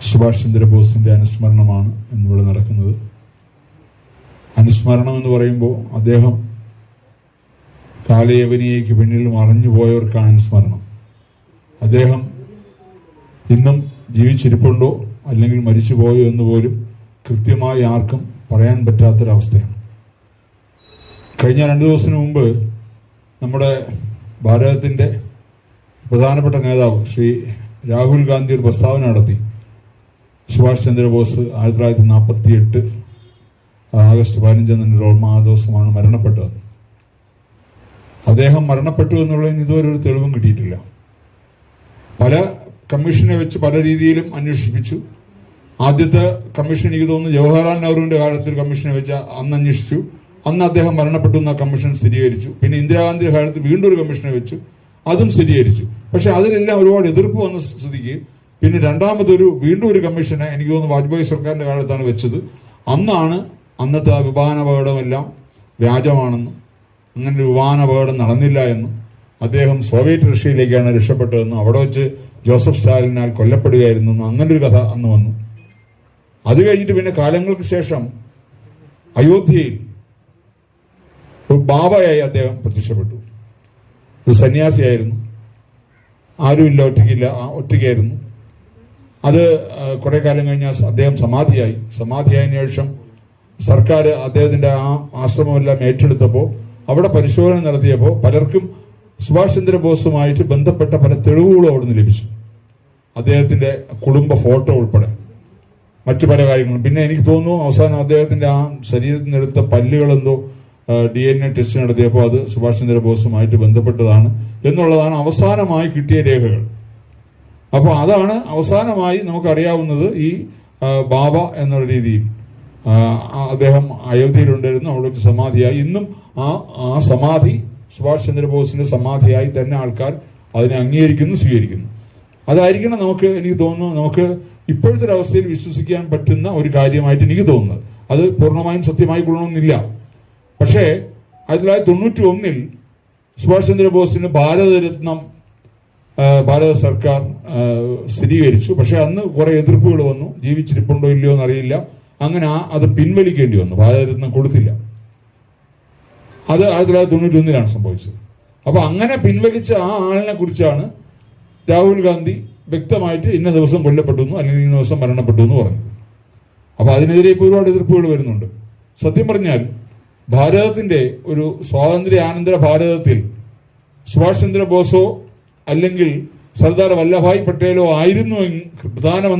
സുഭാഷ് ചന്ദ്രബോസിന്റെ അനുസ്മരണമാണ് ഇന്നിവിടെ നടക്കുന്നത്. അനുസ്മരണം എന്ന് പറയുമ്പോൾ അദ്ദേഹം കാലയവനിയേക്ക് പിന്നിൽ മറഞ്ഞു പോയവർക്കാണ് അനുസ്മരണം. അദ്ദേഹം ഇന്നും ജീവിച്ചിരിപ്പുണ്ടോ അല്ലെങ്കിൽ മരിച്ചുപോയോ എന്ന് പോലും കൃത്യമായി ആർക്കും പറയാൻ പറ്റാത്തൊരവസ്ഥയാണ്. കഴിഞ്ഞ രണ്ട് ദിവസത്തിന് മുമ്പ് നമ്മുടെ ഭാരതത്തിന്റെ പ്രധാനപ്പെട്ട നേതാവ് ശ്രീ രാഹുൽ ഗാന്ധി ഒരു പ്രസ്താവന നടത്തി. സുഭാഷ് ചന്ദ്രബോസ് ആയിരത്തി തൊള്ളായിരത്തി നാൽപ്പത്തി എട്ട് ആഗസ്റ്റ് പതിനഞ്ചെന്ന ഓർമ്മ ആ ദിവസമാണ് മരണപ്പെട്ടത്. അദ്ദേഹം മരണപ്പെട്ടു എന്നുള്ളതിന് ഇതുവരെ ഒരു തെളിവും കിട്ടിയിട്ടില്ല. പല കമ്മീഷനെ വെച്ച് പല രീതിയിലും അന്വേഷിപ്പിച്ചു. ആദ്യത്തെ കമ്മീഷൻ എനിക്ക് തോന്നുന്നു ജവഹർലാൽ നെഹ്റുവിന്റെ കാലത്ത് ഒരു കമ്മീഷനെ വെച്ച് അന്ന് അന്വേഷിച്ചു. അന്ന് അദ്ദേഹം മരണപ്പെട്ടു എന്ന കമ്മീഷൻ സ്ഥിരീകരിച്ചു. പിന്നെ ഇന്ദിരാഗാന്ധിയുടെ കാലത്ത് വീണ്ടും ഒരു കമ്മീഷനെ വെച്ചു. അതും സ്ഥിരീകരിച്ചു. പക്ഷെ അതിലെല്ലാം ഒരുപാട് എതിർപ്പ് വന്ന സ്ഥിതിക്ക് പിന്നെ രണ്ടാമതൊരു വീണ്ടും ഒരു കമ്മീഷനെ എനിക്ക് തോന്നുന്നു വാജ്പേയി സർക്കാരിന്റെ കാലത്താണ് വെച്ചത്. അന്നാണ് അന്നത്തെ ആ വിമാനാപകടമെല്ലാം വ്യാജമാണെന്നും അങ്ങനെ ഒരു വിമാനാപകടം നടന്നില്ല എന്നും അദ്ദേഹം സോവിയറ്റ് റഷ്യയിലേക്കാണ് രക്ഷപ്പെട്ടതെന്നും അവിടെ വെച്ച് ജോസഫ് സ്റ്റാലിനാൽ കൊല്ലപ്പെടുകയായിരുന്നു ഒരു കഥ അന്ന് വന്നു. അത് കഴിഞ്ഞിട്ട് പിന്നെ കാലങ്ങൾക്ക് ശേഷം അയോധ്യയിൽ ഒരു ബാബയായി അദ്ദേഹം പ്രത്യക്ഷപ്പെട്ടു. ഒരു സന്യാസിയായിരുന്നു. ആരുമില്ല ഒറ്റയ്ക്കില്ല ഒറ്റയ്ക്കായിരുന്നു. അത് കുറേ കാലം കഴിഞ്ഞാൽ അദ്ദേഹം സമാധിയായി. സമാധിയായതിനു ശേഷം സർക്കാർ അദ്ദേഹത്തിന്റെ ആ ആശ്രമമെല്ലാം ഏറ്റെടുത്തപ്പോൾ അവിടെ പരിശോധന നടത്തിയപ്പോൾ പലർക്കും സുഭാഷ് ചന്ദ്രബോസുമായിട്ട് ബന്ധപ്പെട്ട പല തെളിവുകളും അവിടുന്ന് ലഭിച്ചു. അദ്ദേഹത്തിന്റെ കുടുംബ ഫോട്ടോ ഉൾപ്പെടെ. മറ്റു പല കാര്യങ്ങളും. പിന്നെ എനിക്ക് തോന്നുന്നു അവസാനം അദ്ദേഹത്തിന്റെ ആ ശരീരത്തിൽ നിന്നെടുത്ത പല്ലുകളെന്തോ ഡി എൻ എ ടെസ്റ്റ് നടത്തിയപ്പോൾ അത് സുഭാഷ് ചന്ദ്രബോസുമായിട്ട് ബന്ധപ്പെട്ടതാണ് എന്നുള്ളതാണ് അവസാനമായി കിട്ടിയ രേഖകൾ. അപ്പോൾ അതാണ് അവസാനമായി നമുക്കറിയാവുന്നത് ഈ ബാബ എന്നുള്ള രീതിയിൽ. അദ്ദേഹം അയോധ്യയിലുണ്ടായിരുന്നു അവിടെ ഒരു സമാധിയായി. ഇന്നും ആ ആ സമാധി സുഭാഷ് ചന്ദ്രബോസിന്റെ സമാധിയായി തന്നെ ആൾക്കാർ അതിനെ അംഗീകരിക്കുന്നു സ്വീകരിക്കുന്നു. അതായിരിക്കണം നമുക്ക് എനിക്ക് തോന്നുന്നു നമുക്ക് ഇപ്പോഴത്തെ ഒരു അവസ്ഥയിൽ വിശ്വസിക്കാൻ പറ്റുന്ന ഒരു കാര്യമായിട്ട് എനിക്ക് തോന്നുന്നത്. അത് പൂർണമായും സത്യമായി കൊള്ളണമെന്നില്ല. പക്ഷേ ആയിരത്തി തൊള്ളായിരത്തി തൊണ്ണൂറ്റി ഒന്നിൽ സുഭാഷ് ചന്ദ്രബോസിന് ഭാരതരത്നം ഭാരത സർക്കാർ സ്ഥിരീകരിച്ചു. പക്ഷേ അന്ന് കുറേ എതിർപ്പുകൾ വന്നു. ജീവിച്ചിരിപ്പുണ്ടോ ഇല്ലയോ എന്നറിയില്ല. അങ്ങനെ ആ അത് പിൻവലിക്കേണ്ടി വന്നു. ഭാരതരത്നം കൊടുത്തില്ല. അത് ആയിരത്തി തൊള്ളായിരത്തി തൊണ്ണൂറ്റൊന്നിലാണ് സംഭവിച്ചത്. അപ്പോൾ അങ്ങനെ പിൻവലിച്ച ആ ആളിനെ കുറിച്ചാണ് രാഹുൽ ഗാന്ധി വ്യക്തമായിട്ട് ഇന്ന ദിവസം കൊല്ലപ്പെട്ടു അല്ലെങ്കിൽ ഇന്ന ദിവസം മരണപ്പെട്ടു എന്ന് പറഞ്ഞത്. അപ്പൊ അതിനെതിരെ ഇപ്പോൾ ഒരുപാട് എതിർപ്പുകൾ വരുന്നുണ്ട്. സത്യം പറഞ്ഞാൽ ഭാരതത്തിന്റെ ഒരു സ്വാതന്ത്ര്യാനന്തര ഭാരതത്തിൽ സുഭാഷ് ചന്ദ്ര ബോസോ അല്ലെങ്കിൽ സർദാർ വല്ലഭായ് പട്ടേലോ ആയിരുന്നു പ്രധാനമന്ത്രി